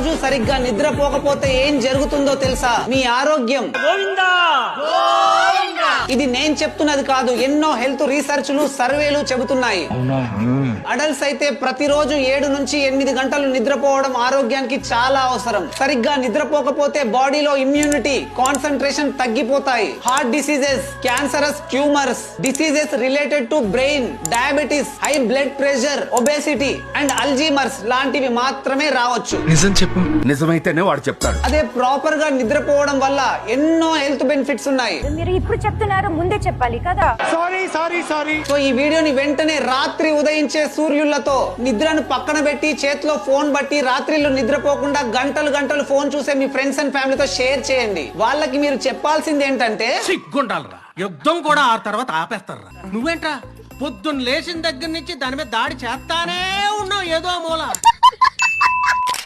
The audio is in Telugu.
రోజు సరిగ్గా నిద్రపోకపోతే ఏం జరుగుతుందో తెలుసా? మీ ఆరోగ్యం. ఇది నేను చెప్తున్నది కాదు. ఎన్నో హెల్త్ రీసెర్చ్లు సర్వేలు చెబుతున్నాయి. అడల్ట్స్ అయితే ప్రతిరోజు ఏడు నుంచి ఎనిమిది గంటలు నిద్రపోవడం ఆరోగ్యానికి చాలా అవసరం. సరిగ్గా నిద్రపోకపోతే బాడీలో ఇమ్యూనిటీ కాన్సన్ట్రేషన్ తగ్గిపోతాయి. Heart diseases cancerous tumours diseases related to brain diabetes high blood pressure obesity and Alzheimer's లాంటివి మాత్రమే రావచ్చు. నిజం చెప్పు. నిజమైతేనే వాడు చెప్తాడు. అదే ప్రాపర్గా నిద్రపోవడం వల్ల ఎన్నో హెల్త్ బెనిఫిట్స్ ఉన్నాయి. మీరు ఇప్పుడు చెప్తున్నారు ముందే చెప్పాలి కదా? సో ఈ వీడియోని వెంటనే రాత్రి ఉదయించే సూర్యులతో నిద్రను పక్కన పెట్టి చేతిలో ఫోన్ బట్టి రాత్రిళ్ళు నిద్రపోకుండా గంటలు గంటలు ఫోన్ చూసే మీ ఫ్రెండ్స్ అండ్ ఫ్యామిలీతో షేర్ చేయండి. వాళ్ళకి మీరు చెప్పాల్సింది ఏంటంటే సిగ్గుండాలరా. యుద్ధం కూడా ఆ తర్వాత ఆపేస్తారా? నువ్వేంట్రా? పొద్దున్న లేచిన దగ్గర నుంచి దాని మీద దాడి చేస్తానే ఉన్నావు ఏదో మూల.